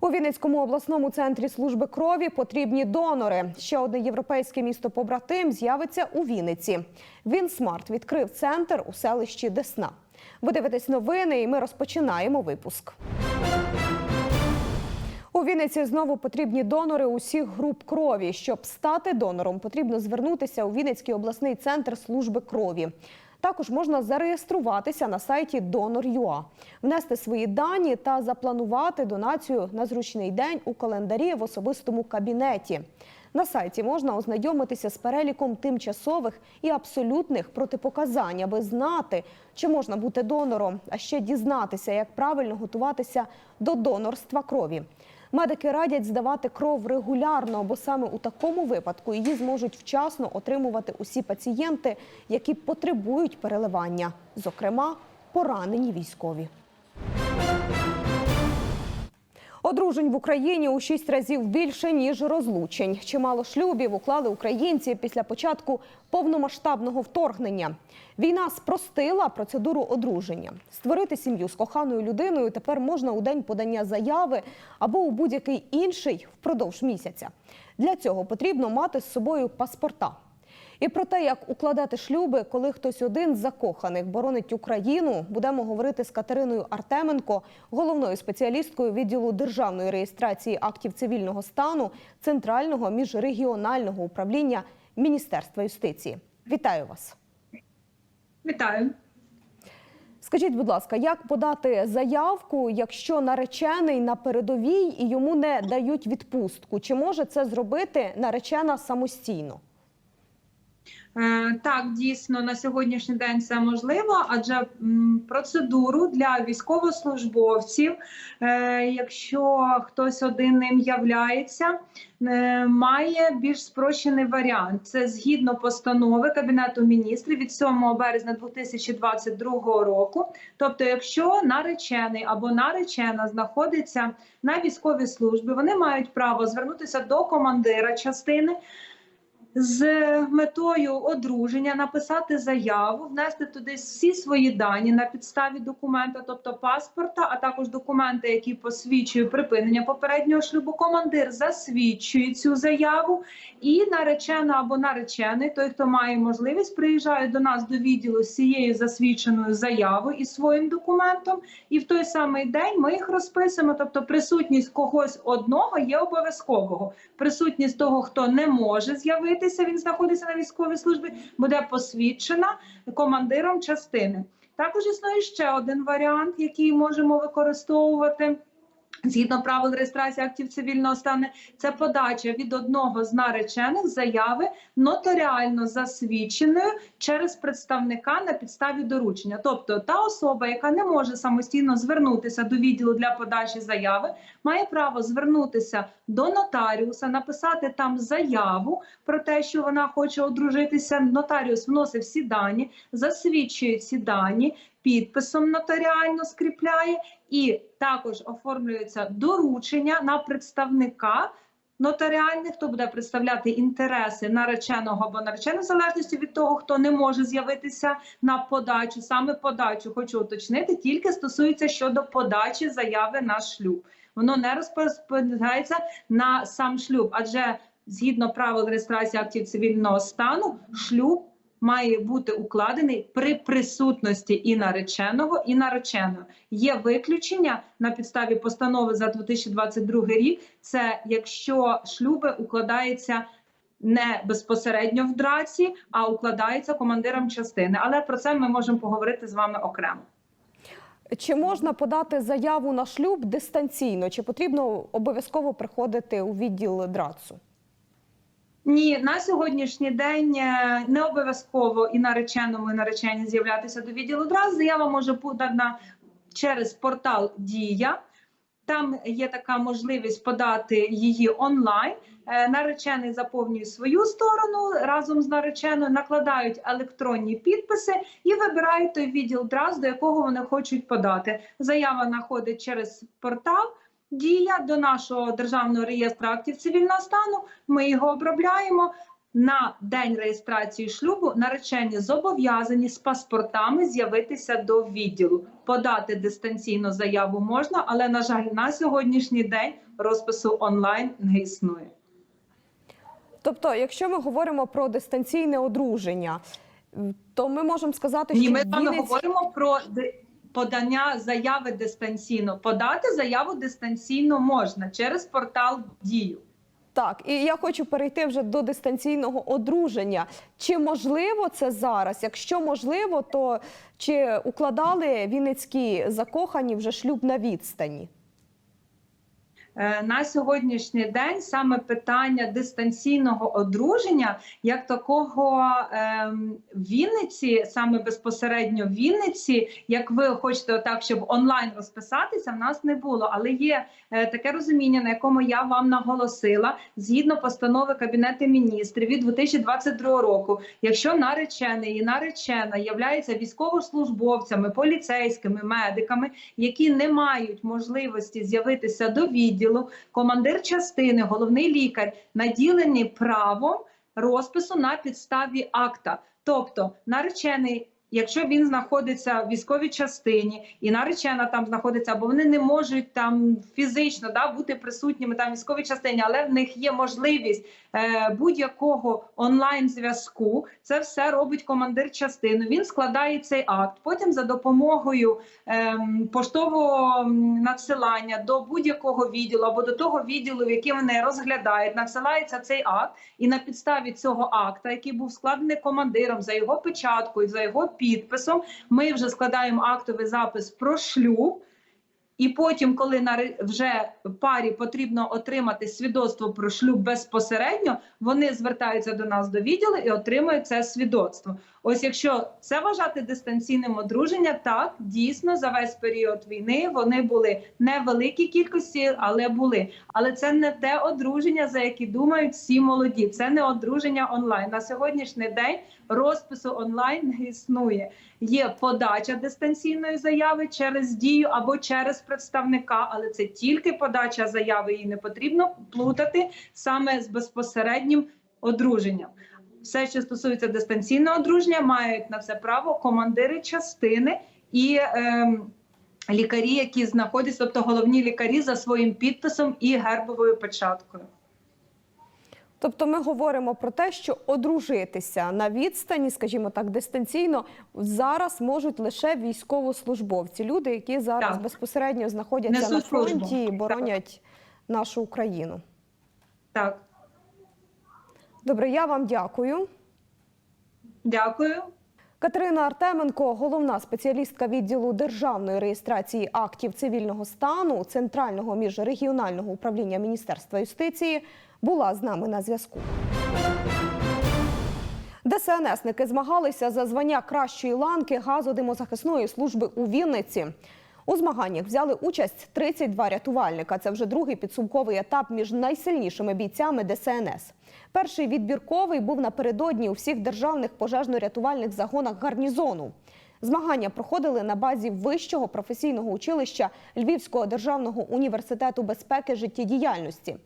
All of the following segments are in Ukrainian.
У Вінницькому обласному центрі служби крові потрібні донори. Ще одне європейське місто побратим з'явиться у Вінниці. Вінсмарт відкрив центр у селищі Десна. Ви дивитесь новини, і ми розпочинаємо випуск. У Вінниці знову потрібні донори усіх груп крові. Щоб стати донором, потрібно звернутися у Вінницький обласний центр служби крові. Також можна зареєструватися на сайті Donor.ua, внести свої дані та запланувати донацію на зручний день у календарі в особистому кабінеті. На сайті можна ознайомитися з переліком тимчасових і абсолютних протипоказань, аби знати, чи можна бути донором, а ще дізнатися, як правильно готуватися до донорства крові. Медики радять здавати кров регулярно, бо саме у такому випадку її зможуть вчасно отримувати усі пацієнти, які потребують переливання, зокрема поранені військові. Одружень в Україні у шість разів більше ніж розлучень. Чимало шлюбів уклали українці після початку повномасштабного вторгнення. Війна спростила процедуру одруження. Створити сім'ю з коханою людиною тепер можна у день подання заяви або у будь-який інший впродовж місяця. Для цього потрібно мати з собою паспорта. І про те, як укладати шлюби, коли хтось один з закоханих боронить Україну, будемо говорити з Катериною Артеменко, головною спеціалісткою відділу державної реєстрації актів цивільного стану Центрального міжрегіонального управління Міністерства юстиції. Вітаю вас. Вітаю. Скажіть, будь ласка, як подати заявку, якщо наречений на передовій і йому не дають відпустку? Чи може це зробити наречена самостійно? Е, Так, дійсно на сьогоднішній день це можливо, адже процедуру для військовослужбовців, е, якщо хтось один ним являється, е, має більш спрощений варіант. Це згідно постанови Кабінету міністрів від 7 березня 2022 року. Тобто, якщо наречений або наречена знаходиться на військовій службі, вони мають право звернутися до командира частини з метою одруження написати заяву, внести туди всі свої дані на підставі документа, тобто паспорта, а також документи, які посвідчують припинення попереднього шлюбу. Командир засвідчує цю заяву, і наречена або наречений, той, хто має можливість, приїжджає до нас до відділу з цією засвідченою заявою і своїм документом. І в той самий день ми їх розписуємо. Тобто, присутність когось одного є обов'язкового. Присутність того, хто не може з'явитися, він знаходиться на військовій службі, буде посвідчена командиром частини. Також існує ще один варіант, який можемо використовувати. Згідно правил реєстрації актів цивільного стану, це подача від одного з наречених заяви нотаріально засвідченою через представника на підставі доручення. Тобто та особа, яка не може самостійно звернутися до відділу для подачі заяви, має право звернутися до нотаріуса, написати там заяву про те, що вона хоче одружитися. Нотаріус вносить всі дані, засвідчує ці дані. Підписом нотаріально скріпляє і також оформлюється доручення на представника нотаріальних, хто буде представляти інтереси нареченого або нареченої, в залежності від того, хто не може з'явитися на подачу. Саме подачу хочу уточнити, тільки стосується щодо подачі заяви на шлюб. Воно не розпоряджається на сам шлюб, адже згідно правил реєстрації актів цивільного стану, шлюб має бути укладений при присутності і нареченого, і нареченої. Є виключення на підставі постанови за 2022 рік. Це якщо шлюби укладаються не безпосередньо в драці, а укладаються командиром частини. Але про це ми можемо поговорити з вами окремо. Чи можна подати заяву на шлюб дистанційно? Чи потрібно обов'язково приходити у відділ драцу? Ні, на сьогоднішній день е, не обов'язково і нареченому, і нареченій з'являтися до відділу одразу. Заява може подана через портал Дія. Там є така можливість подати її онлайн. Е, Наречений заповнює свою сторону разом з нареченою, накладають електронні підписи і вибирають той відділ драз, до якого вони хочуть подати. Заява находить через портал. Дія до нашого державного реєстру актів цивільного стану. Ми його обробляємо. На день реєстрації шлюбу наречені зобов'язані з паспортами з'явитися до відділу. Подати дистанційно заяву можна, але на жаль, на сьогоднішній день розпису онлайн не існує. Тобто, якщо ми говоримо про дистанційне одруження, то ми можемо сказати, Ні, що ми в з говоримо про подання заяви дистанційно. Подати заяву дистанційно можна через портал Дію. Так, і я хочу перейти вже до дистанційного одруження. Чи можливо це зараз? Якщо можливо, то чи укладали вінницькі закохані вже шлюб на відстані? Е, На сьогоднішній день саме питання дистанційного одруження, як такого ем, в Вінниці, саме безпосередньо Вінниці, як ви хочете так, щоб онлайн розписатися, в нас не було. Але є е, таке розуміння, на якому я вам наголосила, згідно постанови Кабінету міністрів від 2022 року, якщо наречений і наречена являються військовослужбовцями, поліцейськими, медиками, які не мають можливості з'явитися до відділу, командир частини, головний лікар наділені правом розпису на підставі акта. Тобто, наречений, якщо він знаходиться в військовій частині, і наречена там знаходиться, або вони не можуть там фізично да, бути присутніми там в військовій частині, але в них є можливість е, будь-якого онлайн зв'язку. Це все робить командир частини. Він складає цей акт. Потім за допомогою ем, поштового надсилання до будь-якого відділу або до того відділу, який вони розглядають, надсилається цей акт, і на підставі цього акта, який був складений командиром за його печаткою, за його підписом, ми вже складаємо актовий запис про шлюб. І потім, коли на вже парі потрібно отримати свідоцтво про шлюб безпосередньо, вони звертаються до нас до відділу і отримують це свідоцтво. Ось якщо це вважати дистанційним одруження, так дійсно за весь період війни вони були невеликі кількості, але були. Але це не те одруження, за яке думають всі молоді. Це не одруження онлайн. На сьогоднішній день розпису онлайн не існує. Є подача дистанційної заяви через дію або через представника, але це тільки подача заяви. Її не потрібно плутати саме з безпосереднім одруженням. Все, що стосується дистанційного одруження, мають на це право командири частини і Е, лікарі, які знаходяться, тобто головні лікарі за своїм підписом і гербовою печаткою. Тобто ми говоримо про те, що одружитися на відстані, скажімо так, дистанційно, зараз можуть лише військовослужбовці, люди, які зараз Так. безпосередньо знаходяться на фронті і Так. боронять нашу Україну. Так, Добре, я вам дякую. дякую. Катерина Артеменко, головна спеціалістка відділу державної реєстрації актів цивільного стану Центрального міжрегіонального управління Міністерства юстиції, була з нами на зв'язку. ДСНСники змагалися за звання кращої ланки газодимозахисної служби у Вінниці. У змаганнях взяли участь 32 рятувальника. Це вже другий підсумковий етап між найсильнішими бійцями ДСНС. Перший відбірковий був напередодні у всіх державних пожежно-рятувальних загонах гарнізону. Змагання проходили на базі вищого професійного училища Львівського державного університету безпеки життєдіяльності.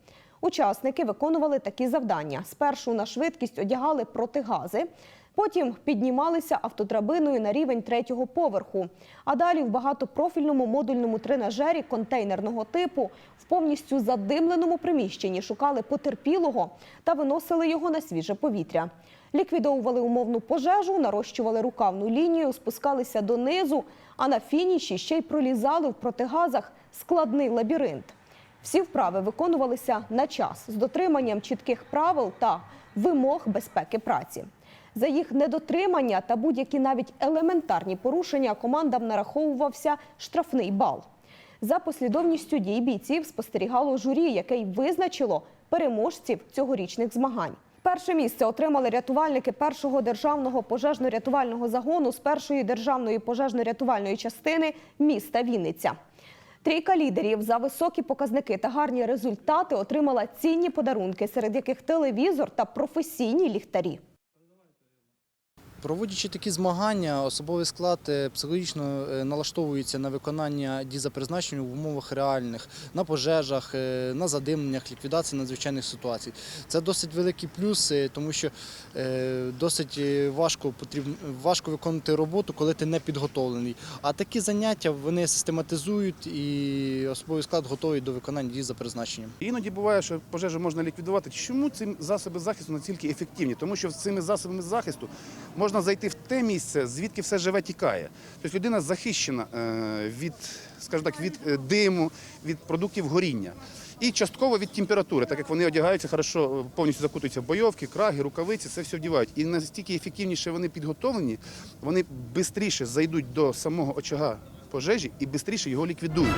Учасники виконували такі завдання: спершу на швидкість одягали протигази, потім піднімалися автодрабиною на рівень третього поверху. А далі в багатопрофільному модульному тренажері контейнерного типу в повністю задимленому приміщенні шукали потерпілого та виносили його на свіже повітря. Ліквідовували умовну пожежу, нарощували рукавну лінію, спускалися донизу, а на фініші ще й пролізали в протигазах складний лабіринт. Всі вправи виконувалися на час з дотриманням чітких правил та вимог безпеки праці. За їх недотримання та будь-які навіть елементарні порушення командам нараховувався штрафний бал. За послідовністю дій бійців спостерігало журі, яке й визначило переможців цьогорічних змагань. Перше місце отримали рятувальники першого державного пожежно-рятувального загону з першої державної пожежно-рятувальної частини міста Вінниця. Трійка лідерів за високі показники та гарні результати отримала цінні подарунки, серед яких телевізор та професійні ліхтарі. Проводячи такі змагання, особовий склад е, психологічно е, налаштовується на виконання дій за призначенням в умовах реальних, на пожежах, е, на задимленнях, ліквідації надзвичайних ситуацій. Це досить великий плюс, тому що досить важко потрібно важко виконувати роботу, коли ти не підготовлений. А такі заняття вони систематизують і особовий склад готовий до виконання дій за призначенням. Іноді буває, що пожежу можна ліквідувати. Чому ці засоби захисту настільки ефективні? Тому що з цими засобами захисту можна зайти в те місце, звідки все живе тікає. Тобто людина захищена е, від, скажімо так, від е, диму, від продуктів горіння. І частково від температури, так як вони одягаються хорошо, е, повністю закутуються в бойовки, краги, рукавиці, це все вдівають. І настільки ефективніше вони підготовлені, вони швидше зайдуть до самого очага пожежі і швидше його ліквідують.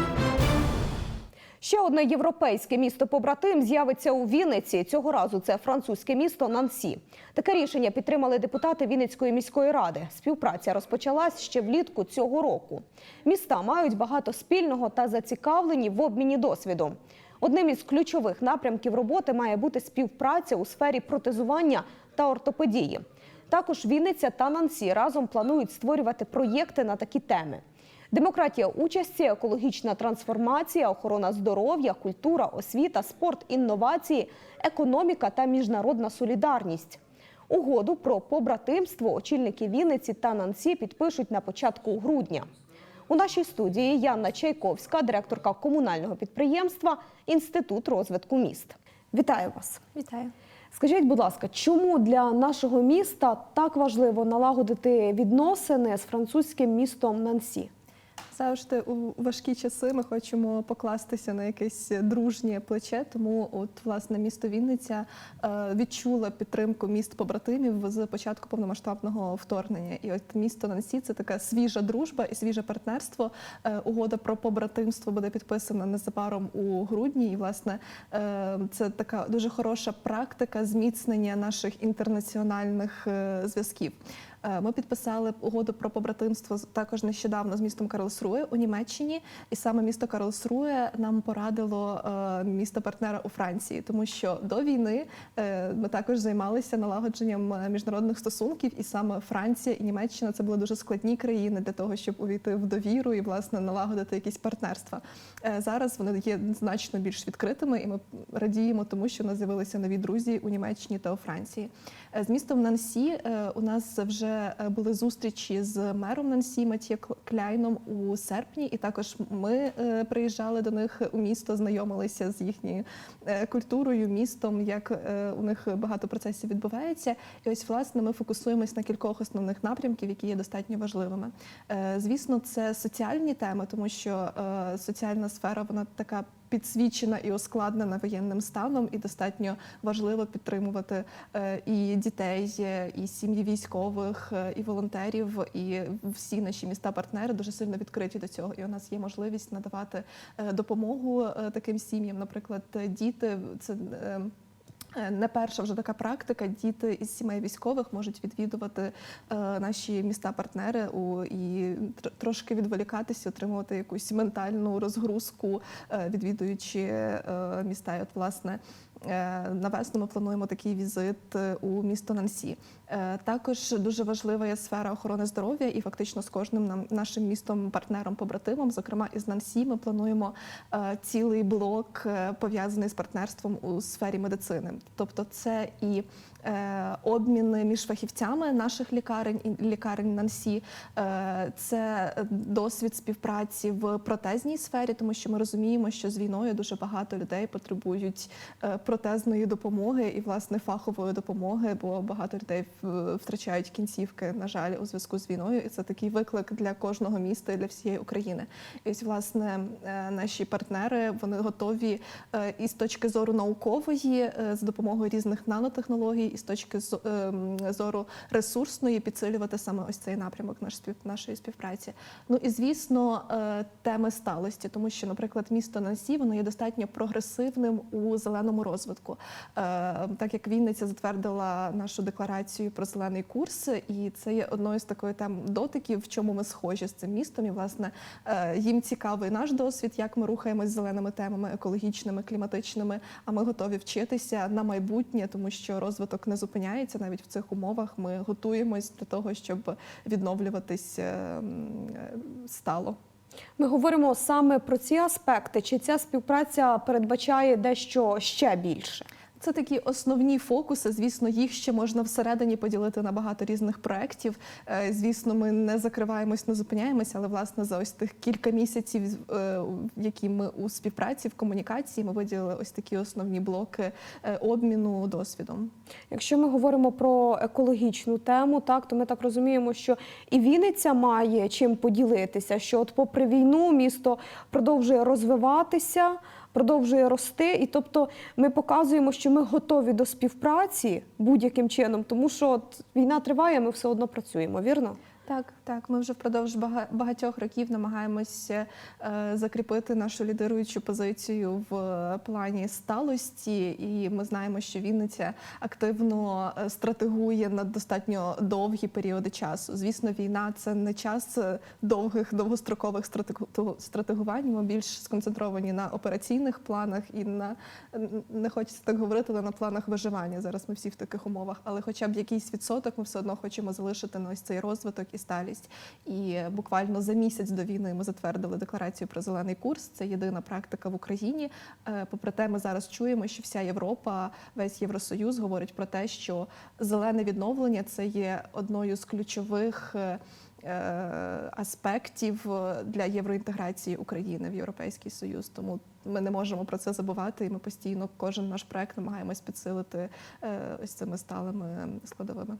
Ще одне європейське місто побратим з'явиться у Вінниці. Цього разу це французьке місто Нансі. Таке рішення підтримали депутати Вінницької міської ради. Співпраця розпочалась ще влітку цього року. Міста мають багато спільного та зацікавлені в обміні досвідом. Одним із ключових напрямків роботи має бути співпраця у сфері протезування та ортопедії. Також Вінниця та Нансі разом планують створювати проєкти на такі теми. Демократія участі, екологічна трансформація, охорона здоров'я, культура, освіта, спорт, інновації, економіка та міжнародна солідарність. Угоду про побратимство очільники Вінниці та Нансі підпишуть на початку грудня. У нашій студії Янна Чайковська, директорка комунального підприємства Інститут розвитку міст. Вітаю вас! Вітаю. Скажіть, будь ласка, чому для нашого міста так важливо налагодити відносини з французьким містом Нансі? Завжди у важкі часи ми хочемо покластися на якесь дружнє плече. Тому, от власне, місто Вінниця е, відчуло підтримку міст побратимів з початку повномасштабного вторгнення. І от місто Нансі це така свіжа дружба і свіже партнерство. Е, Угода про побратимство буде підписана незабаром у грудні. І власне е, це така дуже хороша практика зміцнення наших інтернаціональних зв'язків. Е, Ми підписали угоду про побратимство також нещодавно з містом Карлсруе у Німеччині, і саме місто Карлсруе нам порадило е, місто партнера у Франції, тому що до війни е, ми також займалися налагодженням міжнародних стосунків, і саме Франція і Німеччина це були дуже складні країни для того, щоб увійти в довіру і власне налагодити якісь партнерства. Зараз вони є значно більш відкритими, і ми радіємо тому, що у нас з'явилися нові друзі у Німеччині та у Франції. З містом Нансі у нас вже е, були зустрічі з мером Нансі Матє Кляйном у серпні, і також ми е, приїжджали до них у місто, знайомилися з їхньою е, культурою, містом, як у них багато процесів відбувається. І ось власне ми фокусуємось на кількох основних напрямків, які є достатньо важливими. Звісно, це соціальні теми, тому що соціальна сфера вона така підсвічена і оскладнена воєнним станом, і достатньо важливо підтримувати е, і дітей, е, і сім'ї військових, е, і волонтерів, і всі наші міста-партнери дуже сильно відкриті до цього. І у нас є можливість надавати допомогу таким сім'ям. Наприклад, діти це. Е, Не перша вже така практика. Діти із сімей військових можуть відвідувати е, наші міста-партнери і тр- трошки відволікатися, отримувати якусь ментальну розгрузку, е, відвідуючи міста. І от власне е, на весну ми плануємо такий візит е, у місто Нансі. Е, Також дуже важлива є сфера охорони здоров'я, і фактично з кожним нашим містом партнером побратимом, зокрема із Нансі, ми плануємо цілий блок пов'язаний з партнерством у сфері медицини. Тобто, це і е, обміни між фахівцями наших лікарень і лікарень Нансі, е, це досвід співпраці в протезній сфері, тому що ми розуміємо, що з війною дуже багато людей потребують е, протезної допомоги і власне фахової допомоги, бо багато людей втрачають кінцівки, на жаль, у зв'язку з війною. І це такий виклик для кожного міста і для всієї України. І ось власне наші партнери вони готові е, і з точки зору наукової, з допомогою різних нанотехнологій, і з точки ем, зору ресурсної підсилювати саме ось цей напрямок нашої співпраці. Ну і звісно, е, теми сталості, тому що, наприклад, місто Нансі воно є достатньо прогресивним у зеленому розвитку. Е, Так як Вінниця затвердила нашу декларацію про зелений курс, і це є одною з такої тем дотиків, в чому ми схожі з цим містом. І власне е, їм цікавий наш досвід, як ми рухаємось зеленими темами, екологічними, кліматичними. А ми готові вчитися на майбутнє, тому що розвиток не зупиняється навіть в цих умовах. Ми готуємось для того, щоб відновлюватись е, е, стало. Ми говоримо саме про ці аспекти. Чи ця співпраця передбачає дещо ще більше? Це такі основні фокуси. Звісно, їх ще можна всередині поділити на багато різних проєктів. Е, Звісно, ми не закриваємось, не зупиняємося, але власне за ось тих кілька місяців, е, які ми у співпраці в комунікації, ми виділили ось такі основні блоки е, обміну досвідом. Якщо ми говоримо про екологічну тему, так то ми так розуміємо, що і Вінниця має чим поділитися. Що от, попри війну, місто продовжує розвиватися, продовжує рости, і тобто ми показуємо, що ми готові до співпраці будь-яким чином, тому що от війна триває, ми все одно працюємо. Вірно? Так, так. Ми вже впродовж бага- багатьох років намагаємося е, закріпити нашу лідируючу позицію в е, плані сталості, і ми знаємо, що Вінниця активно е, стратегує на достатньо довгі періоди часу. Звісно, війна це не час довгих довгострокових стратегу- стратегувань. Ми більш сконцентровані на операційних планах і на не хочеться так говорити, але на планах виживання. Зараз ми всі в таких умовах, але хоча б якийсь відсоток ми все одно хочемо залишити на ось цей розвиток і сталість. І буквально за місяць до війни ми затвердили декларацію про зелений курс. Це єдина практика в Україні. Е, Попри те, ми зараз чуємо, що вся Європа, весь Євросоюз говорить про те, що зелене відновлення це є одною з ключових. е, е, Аспектів для євроінтеграції України в Європейський Союз, тому ми не можемо про це забувати, і ми постійно кожен наш проект намагаємось підсилити ось цими сталими складовими.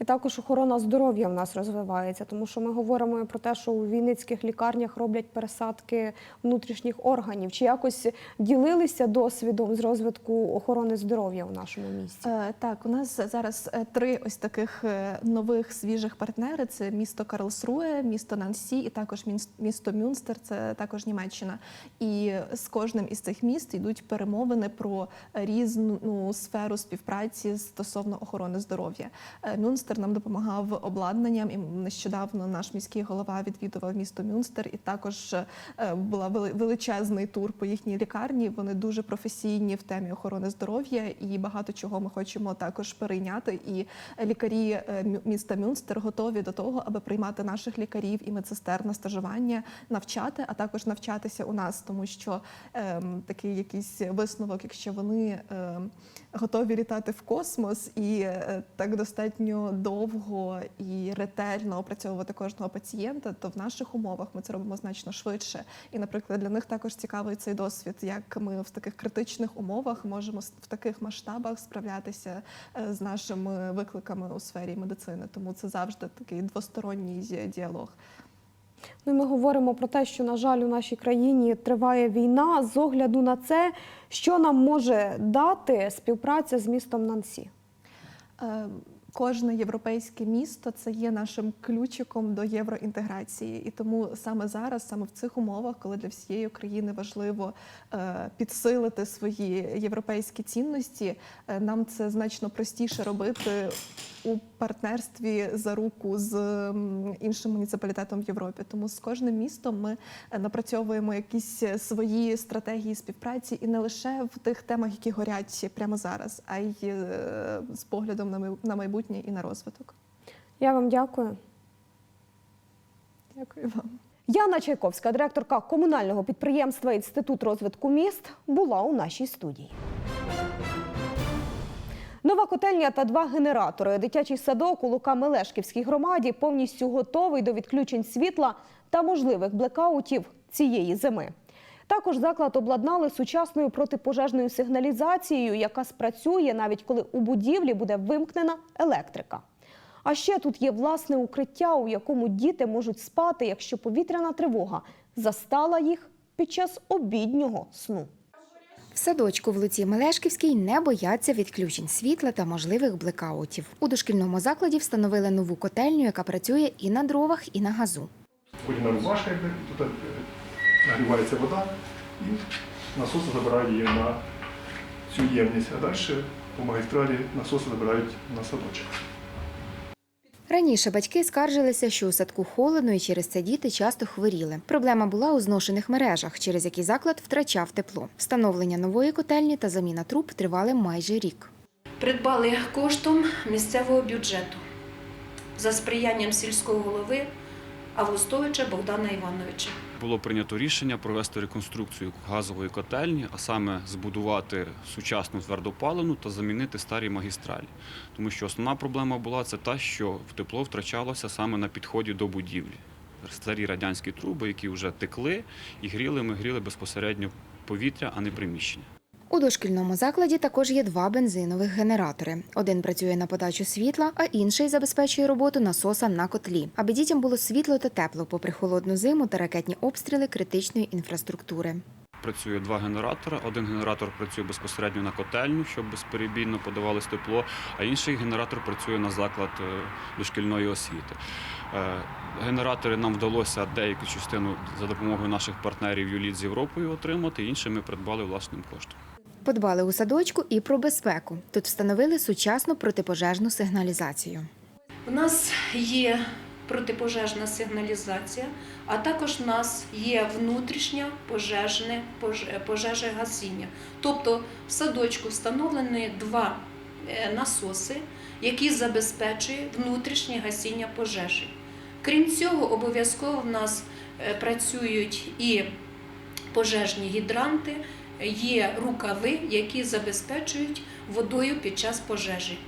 І також охорона здоров'я в нас розвивається, тому що ми говоримо про те, що у вінницьких лікарнях роблять пересадки внутрішніх органів. Чи якось ділилися досвідом з розвитку охорони здоров'я у нашому місті? Е, Так, у нас зараз е, три ось таких е, нових свіжих партнери: це місто Карлсруе, місто Нансі і також місто Мюнстер, це також Німеччина. І з кожним із цих міст йдуть перемовини про різну сферу співпраці стосовно охорони здоров'я. Мюнстер нам допомагав обладнанням, і нещодавно наш міський голова відвідував місто Мюнстер, і також е, була величезний тур по їхній лікарні. Вони дуже професійні в темі охорони здоров'я, і багато чого ми хочемо також перейняти. І лікарі е, міста Мюнстер готові до того, аби приймати наших лікарів і медсестер на стажування, навчати, а також навчатися у нас, тому що ем, такий якийсь висновок, якщо вони ем, готові літати в космос і е, так достатньо довго і ретельно опрацьовувати кожного пацієнта, то в наших умовах ми це робимо значно швидше. І, наприклад, для них також цікавий цей досвід, як ми в таких критичних умовах можемо в таких масштабах справлятися е, з нашими викликами у сфері медицини. Тому це завжди такий двосторонній діалог. Ну, і ми говоримо про те, що, на жаль, у нашій країні триває війна. З огляду на це, що нам може дати співпраця з містом Нансі? Е, Кожне європейське місто це є нашим ключиком до євроінтеграції, і тому саме зараз, саме в цих умовах, коли для всієї України важливо е, підсилити свої європейські цінності, е, нам це значно простіше робити у партнерстві за руку з іншим муніципалітетом в Європі. Тому з кожним містом ми е, напрацьовуємо якісь е, свої стратегії співпраці, і не лише в тих темах, які горять прямо зараз, а й е, з поглядом на на майбутнє і на розвиток. Я вам дякую. Дякую вам. Яна Чайковська, директорка комунального підприємства Інститут розвитку міст, була у нашій студії. Нова котельня та два генератори. Дитячий садок у Лука-Мелешківській громаді повністю готовий до відключень світла та можливих блекаутів цієї зими. Також заклад обладнали сучасною протипожежною сигналізацією, яка спрацює навіть коли у будівлі буде вимкнена електрика. А ще тут є власне укриття, у якому діти можуть спати, якщо повітряна тривога застала їх під час обіднього сну. Садочку в Луці Мелешківській не бояться відключень світла та можливих блекаутів. У дошкільному закладі встановили нову котельню, яка працює і на дровах, і на газу. Подібна рубашка, якби тут е, нагрівається вода, і насоси забирають її на цю ємність, а далі по магістралі насоси забирають на садочок. Раніше батьки скаржилися, що у садку холодно і через це діти часто хворіли. Проблема була у зношених мережах, через які заклад втрачав тепло. Встановлення нової котельні та заміна труб тривали майже рік. придбали коштом місцевого бюджету за сприянням сільського голови Августовича Богдана Івановича. Було прийнято рішення провести реконструкцію газової котельні, а саме збудувати сучасну твердопалену та замінити старі магістралі. Тому що основна проблема була це та, що тепло втрачалося саме на підході до будівлі. Старі радянські труби, які вже текли і гріли, ми гріли безпосередньо повітря, а не приміщення. У дошкільному закладі також є два бензинових генератори. Один працює на подачу світла, а інший забезпечує роботу насоса на котлі, аби дітям було світло та тепло попри холодну зиму та ракетні обстріли критичної інфраструктури. Працює два генератори. Один генератор працює безпосередньо на котельню, щоб безперебійно подавалось тепло, а інший генератор працює на заклад е, дошкільної освіти. Е, Генератори нам вдалося деяку частину за допомогою наших партнерів Юліт з Європою отримати, інші ми придбали власним коштом. Подбали у садочку і про безпеку. Тут встановили сучасну протипожежну сигналізацію. У нас є протипожежна сигналізація, а також у нас є внутрішнє пожежне поже- пожежогасіння. Тобто в садочку встановлені два е, насоси, які забезпечують внутрішнє гасіння пожежі. Крім цього, обов'язково в нас е, працюють і пожежні гідранти, є рукави, які забезпечують водою під час пожежі.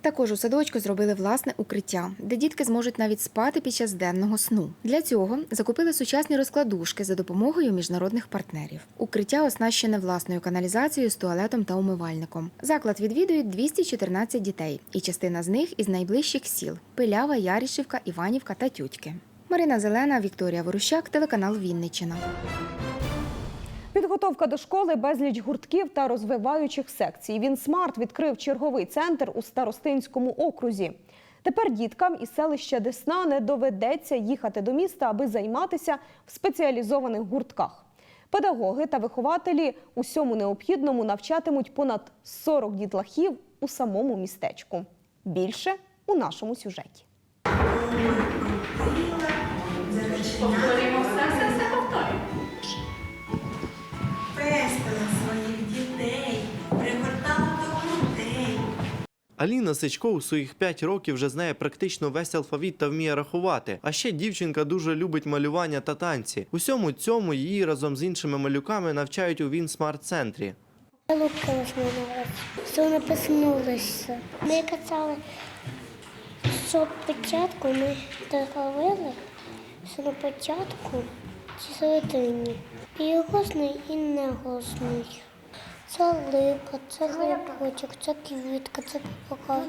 Також у садочку зробили власне укриття, де дітки зможуть навіть спати під час денного сну. Для цього закупили сучасні розкладушки за допомогою міжнародних партнерів. Укриття оснащене власною каналізацією з туалетом та умивальником. Заклад відвідують 214 дітей, і частина з них із найближчих сіл: Пилява, Ярішівка, Іванівка та Тютьки. Марина Зелена, Вікторія Ворущак, телеканал Вінниччина. Підготовка до школи, безліч гуртків та розвиваючих секцій. Він смарт відкрив черговий центр у Старостинському окрузі. Тепер діткам із селища Десна не доведеться їхати до міста, аби займатися в спеціалізованих гуртках. Педагоги та вихователі усьому необхідному навчатимуть понад 40 дітлахів у самому містечку. Більше у нашому сюжеті. Аліна Сичко у своїх 5 років вже знає практично весь алфавіт та вміє рахувати. А ще дівчинка дуже любить малювання та танці. Усьому цьому її разом з іншими малюками навчають у Він Смарт центрі. Лука розмовилася, все не поснулося. Ми казали, що спочатку ми договорили, що на початку чи середині. І голосний, і неголосний. Це липа, це грибочок, це квітка, це попугай,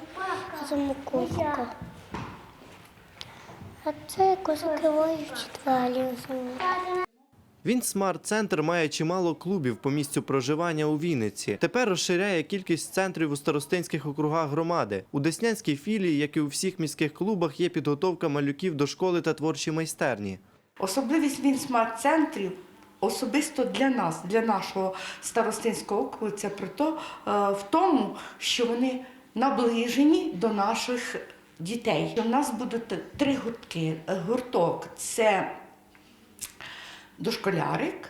це макушка. А це якось закриваючи двері. Він Смарт Центр має чимало клубів по місцю проживання у Вінниці. Тепер розширяє кількість центрів у старостинських округах громади. У Деснянській філії, як і у всіх міських клубах, є підготовка малюків до школи та творчі майстерні. Особливість Вінсмарт-центрів особисто для нас, для нашого старостинського округу, це про то, е, в тому, що вони наближені до наших дітей. У нас будуть три гуртки. Гурток це дошколярик,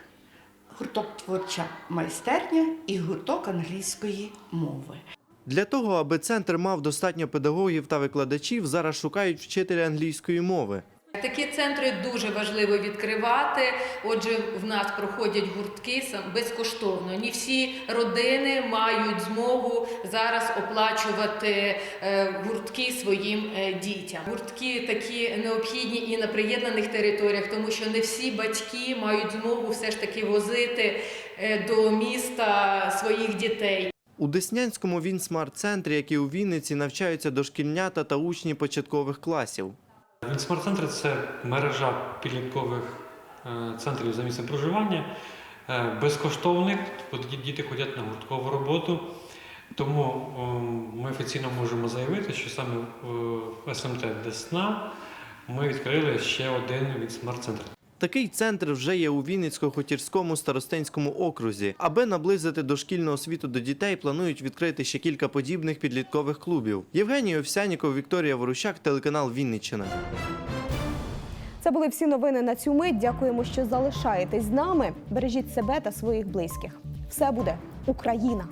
гурток творча майстерня і гурток англійської мови. Для того, аби центр мав достатньо педагогів та викладачів, зараз шукають вчителя англійської мови. Такі центри дуже важливо відкривати. Отже, в нас проходять гуртки безкоштовно. Не всі родини мають змогу зараз оплачувати е, гуртки своїм е, дітям. Гуртки такі необхідні і на приєднаних територіях, тому що не всі батьки мають змогу все ж таки возити е, до міста своїх дітей. У Деснянському він смарт-центрі, як і у Вінниці, навчаються дошкільнята та учні початкових класів. Смарт-центр це мережа підліткових е, центрів за місцем проживання, е, безкоштовних, діти ходять на гурткову роботу. Тому е, ми офіційно можемо заявити, що саме в СМТ Десна ми відкрили ще один від смарт-центр. Такий центр вже є у Вінницько-Хотірському старостинському окрузі. Аби наблизити дошкільну освіту до дітей, планують відкрити ще кілька подібних підліткових клубів. Євгеній Овсяніков, Вікторія Ворущак, телеканал Вінниччина. Це були всі новини на цю мить. Дякуємо, що залишаєтесь з нами. Бережіть себе та своїх близьких. Все буде Україна!